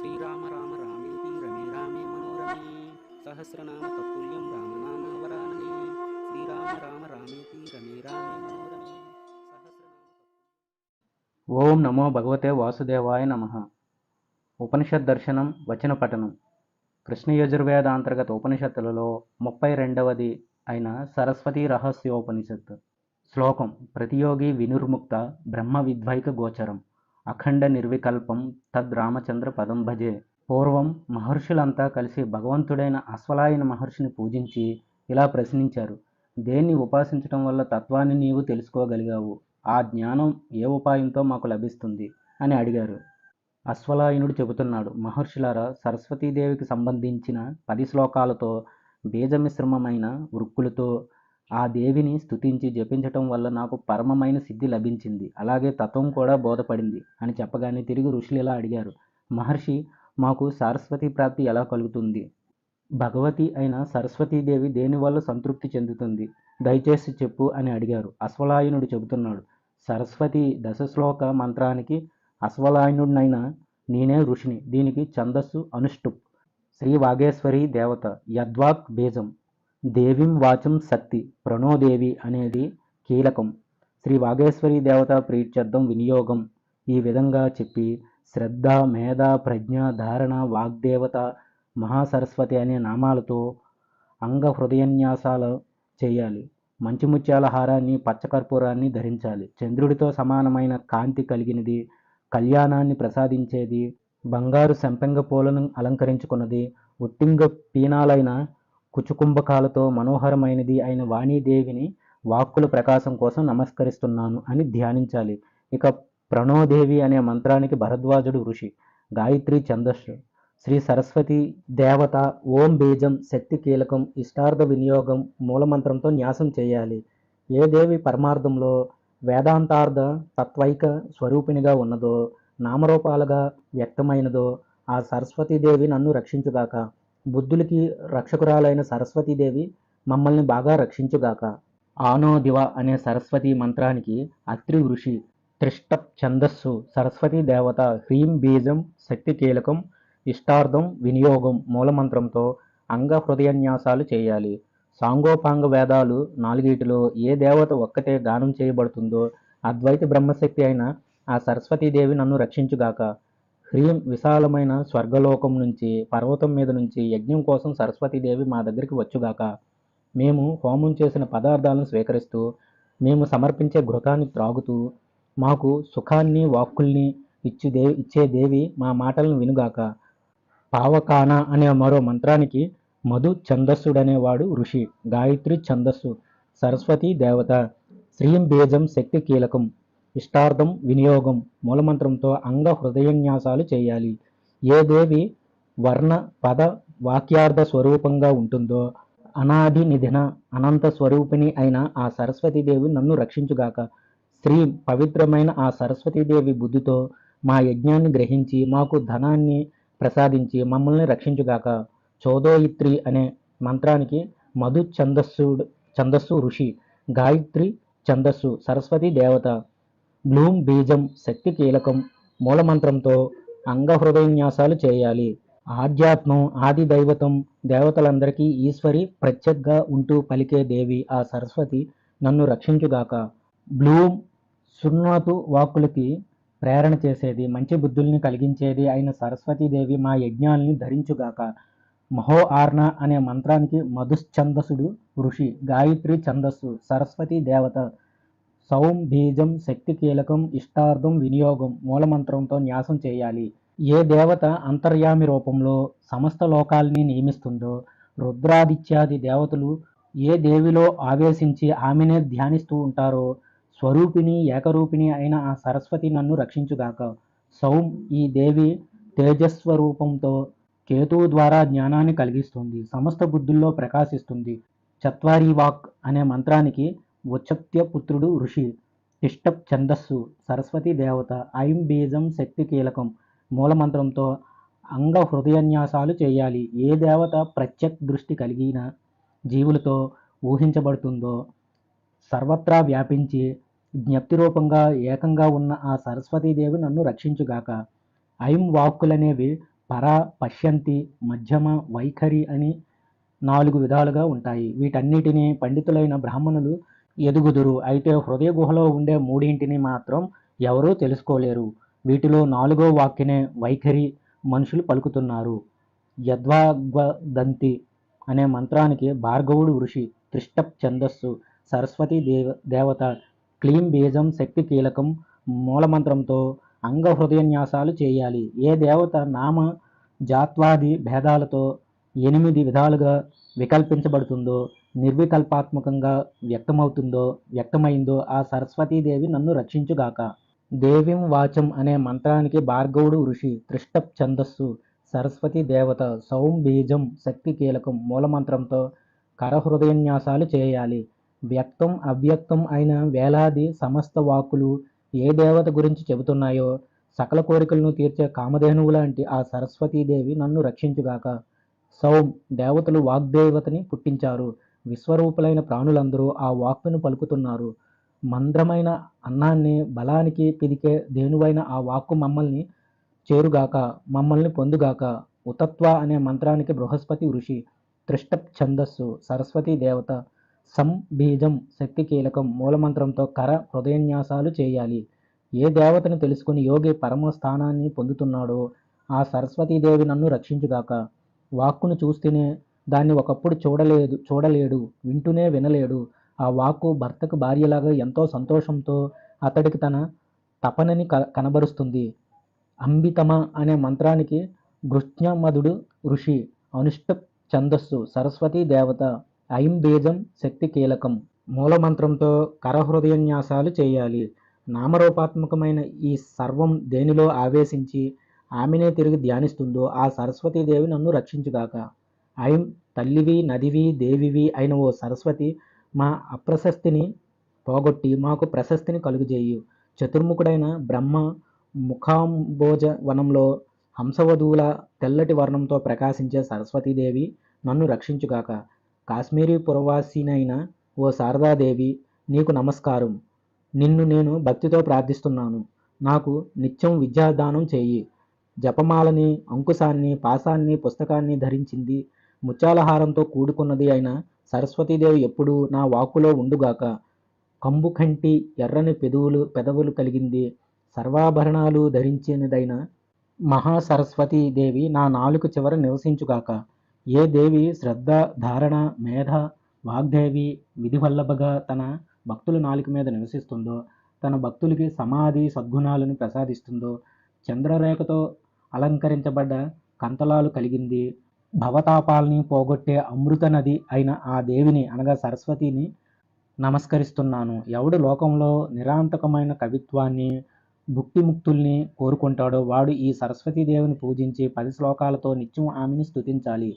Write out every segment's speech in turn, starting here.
శ్రీరామ రామ రామేతి రమే రామే మనోరమే. సహస్రనామ తత్తుల్యం రామనామవరాననే. శ్రీరామ రామ రామేతి రమే రామే మనోరమే. ఓం నమో భగవతే వాసుదేవాయ నమ. ఉపనిషత్ దర్శనం వచన పఠనం. కృష్ణ యజుర్వేద అంతర్గత ఉపనిషత్తులలో ముప్పై రెండవది అయిన సరస్వతి రహస్యోపనిషత్ శ్లోకం ప్రతియోగి వినుర్ముక్త బ్రహ్మ విద్వైక గోచరం. అఖండ నిర్వికల్పం తద్ రామచంద్ర పదం భజే. పూర్వం మహర్షులంతా కలిసి భగవంతుడైన అశ్వలాయన మహర్షిని పూజించి ఇలా ప్రశ్నించారు. దేన్ని ఉపాసించడం వల్ల తత్వాన్ని నీవు తెలుసుకోగలిగావు? ఆ జ్ఞానం ఏ ఉపాయంతో మాకు లభిస్తుంది? అని అడిగారు. అశ్వలాయనుడు చెబుతున్నాడు మహర్షులారా సరస్వతీదేవికి సంబంధించిన పది శ్లోకాలతో బీజమిశ్రమమైన వృక్కులతో ఆ దేవిని స్థుతించి జపించటం వల్ల నాకు పరమమైన సిద్ధి లభించింది. అలాగే తత్వం కూడా బోధపడింది అని చెప్పగానే తిరిగి ఋషులు ఇలా అడిగారు. మహర్షి మాకు సరస్వతి ప్రాప్తి ఎలా కలుగుతుంది? భగవతి అయిన సరస్వతీదేవి దేనివల్ల సంతృప్తి చెందుతుంది? దయచేసి చెప్పు అని అడిగారు. అశ్వలాయనుడు చెబుతున్నాడు. సరస్వతి దశశ్లోక మంత్రానికి అశ్వలాయనుడినైన నేనే ఋషిని. దీనికి ఛందస్సు అనుష్టుప్. శ్రీ వాగేశ్వరి దేవత. యద్వాక్ బీజం. దేవిం వాచం శక్తి ప్రణోదేవి అనేది కీలకం. శ్రీ వాగేశ్వరి దేవత ప్రీత్యర్థం వినియోగం. ఈ విధంగా చెప్పి శ్రద్ధ మేధ ప్రజ్ఞ ధారణ వాగ్దేవత మహాసరస్వతి అనే నామాలతో అంగ హృదయన్యాసాలు చేయాలి. మంచి ముత్యాల హారాన్ని పచ్చకర్పూరాన్ని ధరించాలి. చంద్రుడితో సమానమైన కాంతి కలిగినది కళ్యాణాన్ని ప్రసాదించేది బంగారు సంపెంగ పూలను అలంకరించుకున్నది ఉత్తింగ పీనాలైన కుచుకుంభకాలతో మనోహరమైనది అయిన వాణీదేవిని వాక్కుల ప్రకాశం కోసం నమస్కరిస్తున్నాను అని ధ్యానించాలి. ఇక ప్రణోదేవి అనే మంత్రానికి భరద్వాజుడు ఋషి గాయత్రి ఛందస్సు. శ్రీ సరస్వతి దేవత ఓం బీజం శక్తి కీలకం ఇష్టార్థ వినియోగం మూలమంత్రంతో న్యాసం చేయాలి. ఏ దేవి పరమార్థంలో వేదాంతార్థ తత్వైక స్వరూపిణిగా ఉన్నదో నామరూపాలుగా వ్యక్తమైనదో ఆ సరస్వతీదేవి నన్ను రక్షించుగాక. బుద్ధులకి రక్షకురాలైన సరస్వతీదేవి మమ్మల్ని బాగా రక్షించుగాక. ఆనో దివ అనే సరస్వతి మంత్రానికి అత్రి ఋషి త్రిష్ట ఛందస్సు సరస్వతీ దేవత హ్రీం బీజం శక్తి కీలకం ఇష్టార్థం వినియోగం మూలమంత్రంతో అంగ హృదయన్యాసాలు చేయాలి. సాంగోపాంగ వేదాలు నాలుగిటిలో ఏ దేవత ఒక్కటే గానం చేయబడుతుందో అద్వైత బ్రహ్మశక్తి అయిన ఆ సరస్వతీదేవి నన్ను రక్షించుగాక. హ్రీం విశాలమైన స్వర్గలోకం నుంచి పర్వతం మీద నుంచి యజ్ఞం కోసం సరస్వతీదేవి మా దగ్గరికి వచ్చుగాక. మేము హోమం చేసిన పదార్థాలను స్వీకరిస్తూ మేము సమర్పించే ఘృతాన్ని త్రాగుతూ మాకు సుఖాన్ని వాక్కుల్ని ఇచ్చి దేవి ఇచ్చే దేవి మా మాటలను వినుగాక. పావకాన అనే మరో మంత్రానికి మధు ఛందస్సుడనేవాడు ఋషి గాయత్రి ఛందస్సు సరస్వతి దేవత శ్రీం బీజం శక్తి కీలకం. ఇష్టార్థం వినియోగం మూలమంత్రంతో అంగ హృదయన్యాసాలు చేయాలి. ఏ దేవి వర్ణ పద వాక్యార్థ స్వరూపంగా ఉంటుందో అనాది నిధిన అనంత స్వరూపిణి అయిన ఆ సరస్వతీదేవి నన్ను రక్షించుగాక. శ్రీ పవిత్రమైన ఆ సరస్వతీదేవి బుద్ధితో మా యజ్ఞాన్ని గ్రహించి మాకు ధనాన్ని ప్రసాదించి మమ్మల్ని రక్షించుగాక. చోదోయిత్రి అనే మంత్రానికి మధు ఛందస్సు ఛందస్సు ఋషి గాయత్రి ఛందస్సు సరస్వతి దేవత. బ్లూమ్ బీజం శక్తి కీలకం మూలమంత్రంతో అంగహృదయన్యాసాలు చేయాలి. ఆధ్యాత్మం ఆది దైవతం దేవతలందరికీ ఈశ్వరి ప్రత్యగ్గా ఉంటూ పలికే దేవి ఆ సరస్వతి నన్ను రక్షించుగాక. బ్లూమ్ సున్నతు వాక్కులకి ప్రేరణ చేసేది మంచి బుద్ధుల్ని కలిగించేది అయిన సరస్వతీదేవి మా యజ్ఞాల్ని ధరించుగాక. మహో ఆర్ణ అనే మంత్రానికి మధుశ్చందసుడు ఋషి గాయత్రి ఛందస్సు సరస్వతి దేవత సౌం బీజం శక్తి కీలకం ఇష్టార్థం వినియోగం మూలమంత్రంతో న్యాసం చేయాలి. ఏ దేవత అంతర్యామి రూపంలో సమస్త లోకాల్ని నియమిస్తుందో రుద్రాదిత్యాది దేవతలు ఏ దేవిలో ఆవేశించి ఆమెనే ధ్యానిస్తూ ఉంటారో స్వరూపిణి ఏకరూపిణి అయిన ఆ సరస్వతి నన్ను రక్షించుగాక. సౌం ఈ దేవి తేజస్వరూపంతో కేతువు ద్వారా జ్ఞానాన్ని కలిగిస్తుంది సమస్త బుద్ధుల్లో ప్రకాశిస్తుంది. చత్వారి వాక్ అనే మంత్రానికి ఉచత్యపుత్రుడు ఋషి తిష్టప్ ఛందస్సు సరస్వతి దేవత ఐం బీజం శక్తి కీలకం మూలమంత్రంతో అంగ హృదయన్యాసాలు చేయాలి. ఏ దేవత ప్రత్యక్ దృష్టి కలిగిన జీవులతో ఊహించబడుతుందో సర్వత్రా వ్యాపించి జ్ఞప్తి రూపంగా ఏకంగా ఉన్న ఆ సరస్వతీదేవి నన్ను రక్షించుగాక. ఐం వాక్కులనేవి పర పశ్యంతి మధ్యమ వైఖరి అని నాలుగు విధాలుగా ఉంటాయి. వీటన్నిటిని పండితులైన బ్రాహ్మణులు ఎదుగుదురు. అయితే హృదయ గుహలో ఉండే మూడింటిని మాత్రం ఎవరూ తెలుసుకోలేరు. వీటిలో నాలుగో వాక్యనే వైఖరి మనుషులు పలుకుతున్నారు. యద్వాగ్వదంతి అనే మంత్రానికి భార్గవుడు ఋషి త్రిష్టప్ ఛందస్సు సరస్వతి దేవ దేవత క్లీం బీజం శక్తి కీలకం మూలమంత్రంతో అంగ హృదయన్యాసాలు చేయాలి. ఏ దేవత నామ జాత్వాది భేదాలతో ఎనిమిది విధాలుగా వికల్పించబడుతుందో నిర్వికల్పాత్మకంగా వ్యక్తమవుతుందో వ్యక్తమైందో ఆ సరస్వతీదేవి నన్ను రక్షించుగాక. దేవిం వాచం అనే మంత్రానికి భార్గవుడు ఋషి త్రిష్టప్ ఛందస్సు సరస్వతి దేవత సౌం బీజం శక్తి కీలకం మూలమంత్రంతో కరహృదయన్యాసాలు చేయాలి. వ్యక్తం అవ్యక్తం అయిన వేలాది సమస్త వాక్కులు ఏ దేవత గురించి చెబుతున్నాయో సకల కోరికలను తీర్చే కామధేనువు లాంటి ఆ సరస్వతీదేవి నన్ను రక్షించుగాక. సౌం దేవతలు వాగ్దేవతని పుట్టించారు. విశ్వరూపులైన ప్రాణులందరూ ఆ వాక్కును పలుకుతున్నారు. మంద్రమైన అన్నాన్ని బలానికి పిదికే దేనువైన ఆ వాక్కు మమ్మల్ని చేరుగాక మమ్మల్ని పొందుగాక ఉతత్వ అనే మంత్రానికి బృహస్పతి ఋషి త్రిష్టప్ ఛందస్సు సరస్వతీ దేవత సం బీజం శక్తి కీలకం మూలమంత్రంతో కర హృదయన్యాసాలు చేయాలి. ఏ దేవతను తెలుసుకుని యోగి పరమ స్థానాన్ని పొందుతున్నాడో ఆ సరస్వతీదేవి నన్ను రక్షించుగాక. వాక్కును చూస్తేనే దాన్ని ఒకప్పుడు చూడలేదు చూడలేడు వింటూనే వినలేడు. ఆ వాక్కు భర్తకు భార్యలాగా ఎంతో సంతోషంతో అతడికి తన తపనని క కనబరుస్తుంది. అంబితమ అనే మంత్రానికి గృష్ణమధుడు ఋషి అనుష్ట ఛందస్సు సరస్వతీ దేవత ఐం బీజం శక్తి కీలకం. మూలమంత్రంతో కరహృదయన్యాసాలు చేయాలి. నామరూపాత్మకమైన ఈ సర్వం దేనిలో ఆవేశించి ఆమెనే తిరిగి ధ్యానిస్తుందో ఆ సరస్వతీదేవి నన్ను రక్షించుగాక. ఐం తల్లివి నదివి దేవివి అయిన ఓ సరస్వతి మా అప్రశస్తిని పోగొట్టి మాకు ప్రశస్తిని కలుగజేయు. చతుర్ముఖుడైన బ్రహ్మ ముఖాంబోజ వనంలో హంసవధువుల తెల్లటి వర్ణంతో ప్రకాశించే సరస్వతీదేవి నన్ను రక్షించుగాక. కాశ్మీరీ పురవాసినైన ఓ శారదాదేవి నీకు నమస్కారం. నిన్ను నేను భక్తితో ప్రార్థిస్తున్నాను. నాకు నిత్యం విద్యాదానం చేయి. జపమాలని అంకుశాన్ని పాసాన్ని పుస్తకాన్ని ధరించింది ముత్యాలహారంతో కూడుకున్నది అయిన సరస్వతీదేవి ఎప్పుడూ నా వాక్కులో ఉండుగాక. కంబు కంటి ఎర్రని పెదవులు పెదవులు కలిగింది. సర్వాభరణాలు ధరించినదైన మహాసరస్వతీ దేవి నా నాలుక చివర నివసించుగాక. ఏ దేవి శ్రద్ధ ధారణ మేధ వాగ్దేవి విధివల్లభగా తన భక్తుల నాలుక మీద నివసిస్తుందో తన భక్తులకి సమాధి సద్గుణాలను ప్రసాదిస్తుందో చంద్రరేఖతో అలంకరించబడ్డ కంతలాలు కలిగింది. భవతాపాలని పోగొట్టే అమృత నది అయిన ఆ దేవిని అనగా సరస్వతిని నమస్కరిస్తున్నాను. ఎవడు లోకంలో నిరాంతకమైన కవిత్వాన్ని భుక్తిముక్తుల్ని కోరుకుంటాడో వాడు ఈ సరస్వతీదేవిని పూజించి పది శ్లోకాలతో నిత్యం ఆమెను స్థుతించాలి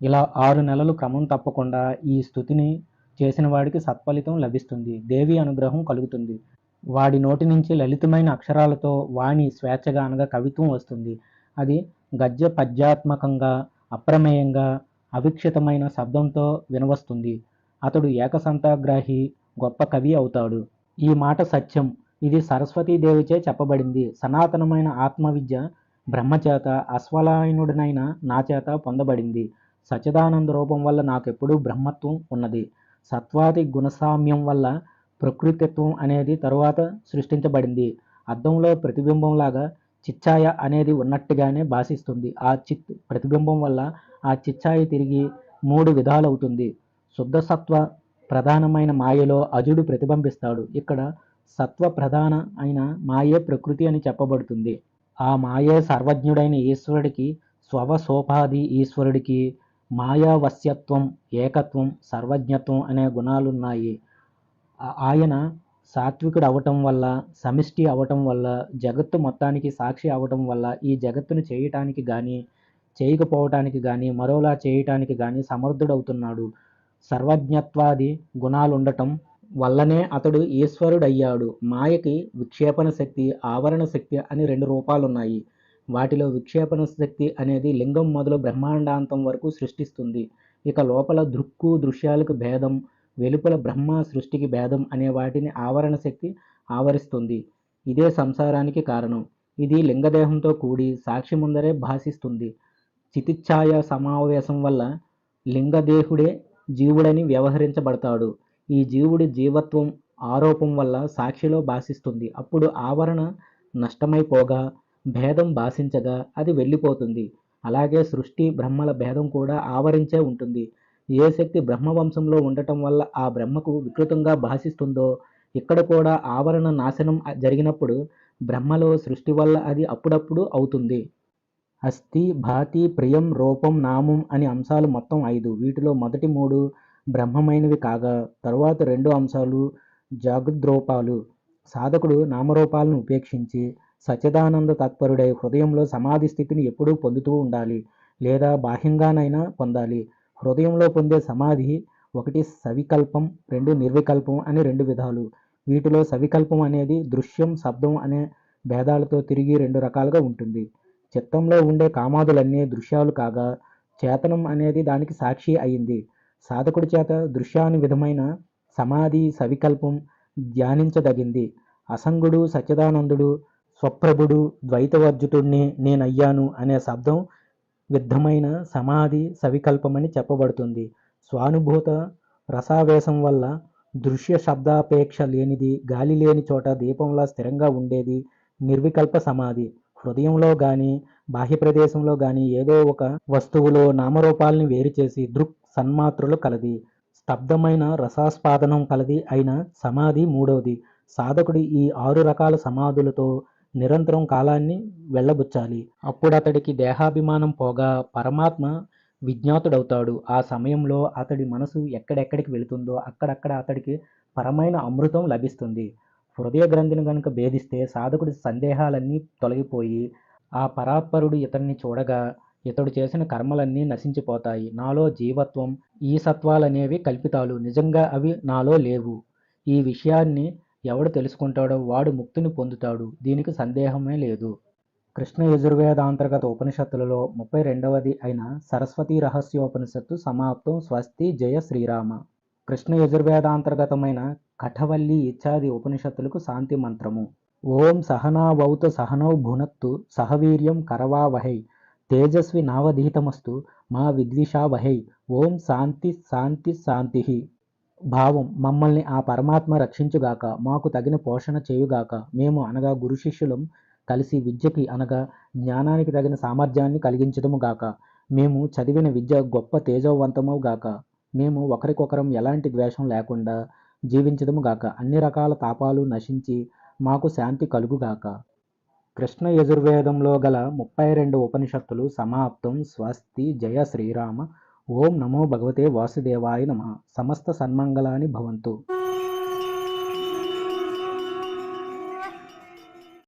ఇలా ఆరు నెలలు క్రమం తప్పకుండా ఈ స్థుతిని చేసిన వాడికి సత్ఫలితం లభిస్తుంది. దేవి అనుగ్రహం కలుగుతుంది. వాడి నోటి నుంచి లలితమైన అక్షరాలతో వాణి స్వేచ్ఛగా అనగా కవిత్వం వస్తుంది. అది గద్య పద్యాత్మకంగా అప్రమేయంగా అవిక్షితమైన శబ్దంతో వినవస్తుంది. అతడు ఏకసంతాగ్రాహి గొప్ప కవి అవుతాడు. ఈ మాట సత్యం. ఇది సరస్వతీదేవిచే చెప్పబడింది. సనాతనమైన ఆత్మవిద్య బ్రహ్మచేత అశ్వలాయనుడినైన నాచేత పొందబడింది. సచిదానంద రూపం వల్ల నాకెప్పుడూ బ్రహ్మత్వం ఉన్నది. సత్వాది గుణసామ్యం వల్ల ప్రకృతిత్వం అనేది తరువాత సృష్టించబడింది. అద్దంలో ప్రతిబింబంలాగా చిచ్ఛాయ అనేది ఉన్నట్టుగానే భాషిస్తుంది. ఆ చిత్ ప్రతిబింబం వల్ల ఆ చిచ్ఛాయ తిరిగి మూడు విధాలవుతుంది. శుద్ధ సత్వ ప్రధానమైన మాయలో అజుడు ప్రతిబింబిస్తాడు. ఇక్కడ సత్వ ప్రధాన అయిన మాయే ప్రకృతి అని చెప్పబడుతుంది. ఆ మాయే సర్వజ్ఞుడైన ఈశ్వరుడికి స్వవసోపాధి ఈశ్వరుడికి మాయావశ్యత్వం ఏకత్వం సర్వజ్ఞత్వం అనే గుణాలున్నాయి. ఆయన సాత్వికుడు అవటం వల్ల సమిష్టి అవటం వల్ల జగత్తు మొత్తానికి సాక్షి అవటం వల్ల ఈ జగత్తును చేయటానికి కానీ చేయకపోవటానికి కానీ మరోలా చేయటానికి కానీ సమర్థుడవుతున్నాడు. సర్వజ్ఞత్వాది గుణాలుండటం వల్లనే అతడు ఈశ్వరుడయ్యాడు. మాయకి విక్షేపణ శక్తి ఆవరణ శక్తి అని రెండు రూపాలున్నాయి. వాటిలో విక్షేపణ శక్తి అనేది లింగం మొదలు బ్రహ్మాండాంతం వరకు సృష్టిస్తుంది. ఇక లోపల దృక్కు దృశ్యాలకు భేదం వెలుపల బ్రహ్మ సృష్టికి భేదం అనే వాటిని ఆవరణ శక్తి ఆవరిస్తుంది. ఇదే సంసారానికి కారణం. ఇది లింగదేహంతో కూడి సాక్షి ముందరే భాసిస్తుంది. చితిఛాయ సమావేశం వల్ల లింగదేహుడే జీవుడని వ్యవహరించబడతాడు. ఈ జీవుడి జీవత్వం ఆరోపం వల్ల సాక్షిలో భాషిస్తుంది అప్పుడు ఆవరణ నష్టమైపోగా భేదం భాషించగా అది వెళ్ళిపోతుంది. అలాగే సృష్టి బ్రహ్మల భేదం కూడా ఆవరించే ఉంటుంది. ఏ శక్తి బ్రహ్మవంశంలో ఉండటం వల్ల ఆ బ్రహ్మకు వికృతంగా భాషిస్తుందో ఇక్కడ కూడా ఆవరణ నాశనం జరిగినప్పుడు బ్రహ్మలో సృష్టి వల్ల అది అప్పుడప్పుడు అవుతుంది. అస్థి భాతి ప్రియం రూపం నామం అనే అంశాలు మొత్తం ఐదు. వీటిలో మొదటి మూడు బ్రహ్మమైనవి కాగా తరువాత రెండు అంశాలు జాగృద్రూపాలు. సాధకుడు నామరూపాలను ఉపేక్షించి సచ్చిదానంద తత్పరుడై హృదయంలో సమాధి స్థితిని ఎప్పుడూ పొందుతూ ఉండాలి లేదా బాహ్యంగానైనా పొందాలి. హృదయంలో పొందే సమాధి ఒకటి సవికల్పం రెండు నిర్వికల్పం అని రెండు విధాలు. వీటిలో సవికల్పం అనేది దృశ్యం శబ్దం అనే భేదాలతో తిరిగి రెండు రకాలుగా ఉంటుంది. చిత్తంలో ఉండే కామాదులన్నీ దృశ్యాలు కాగా చేతనం అనేది దానికి సాక్షి అయింది. సాధకుడి చేత దృశ్యాను విధమైన సమాధి సవికల్పం ధ్యానించదగింది. అసంగుడు సచ్చిదానందుడు స్వప్రభుడు ద్వైతవర్జితుడిని నేనయ్యాను అనే శబ్దం విద్ధమైన సమాధి సవికల్పమని చెప్పబడుతుంది. స్వానుభూత రసావేశం వల్ల దృశ్య శబ్దాపేక్ష లేనిది గాలి లేని చోట దీపంలా స్థిరంగా ఉండేది నిర్వికల్ప సమాధి. హృదయంలో కానీ బాహ్య ప్రదేశంలో కానీ ఏదో ఒక వస్తువులో నామరూపాలని వేరు చేసి దృక్ సన్మాత్రలు కలది. స్తబ్దమైన రసాస్పాదనం కలది అయిన సమాధి మూడవది సాధకుడు ఈ ఆరు రకాల సమాధులతో నిరంతరం కాలాన్ని వెళ్ళబుచ్చాలి. అప్పుడు అతడికి దేహాభిమానం పోగా పరమాత్మ విజ్ఞాతుడవుతాడు. ఆ సమయంలో అతడి మనసు ఎక్కడెక్కడికి వెళుతుందో అక్కడక్కడ అతడికి పరమైన అమృతం లభిస్తుంది. హృదయ గ్రంథిని కనుక భేదిస్తే సాధకుడి సందేహాలన్నీ తొలగిపోయి ఆ పరాత్పరుడు ఇతన్ని చూడగా ఇతడు చేసిన కర్మలన్నీ నశించిపోతాయి. నాలో జీవత్వం ఈ సత్వాలనేవి కల్పితాలు. నిజంగా అవి నాలో లేవు. ఈ విషయాన్ని ఎవడు తెలుసుకుంటాడో వాడు ముక్తిని పొందుతాడు. దీనికి సందేహమే లేదు. కృష్ణ యజుర్వేదాంతర్గత ఉపనిషత్తులలో ముప్పై రెండవది అయిన సరస్వతి రహస్యోపనిషత్తు సమాప్తం. స్వస్తి జయ శ్రీరామ. కృష్ణ యజుర్వేదాంతర్గతమైన కఠవల్లి ఇత్యాది ఉపనిషత్తులకు శాంతి మంత్రము. ఓం సహనావౌత సహనౌ భునత్తు సహవీర్యం కరవావహై తేజస్వి నావధీతమస్తు మా విద్విషావహై. ఓం శాంతి శాంతి శాంతి. భావం మమ్మల్ని ఆ పరమాత్మ రక్షించుగాక మాకు తగిన పోషణ చేయుగాక మేము అనగా గురు శిష్యులం కలిసి విద్యకి అనగా జ్ఞానానికి తగిన సామర్థ్యాన్ని కలిగించడము గాక మేము చదివిన విద్య గొప్ప తేజోవంతము గాక మేము ఒకరికొకరం ఎలాంటి ద్వేషం లేకుండా జీవించడము గాక అన్ని రకాల తాపాలు నశించి మాకు శాంతి కలుగుగాక. కృష్ణ యజుర్వేదంలో గల ముప్పై రెండు ఉపనిషత్తులు సమాప్తం. స్వస్తి. జయ శ్రీరామ. ఓం నమో భగవతే వాసుదేవాయ నమ. సమస్త సన్మంగళాని భవంతు.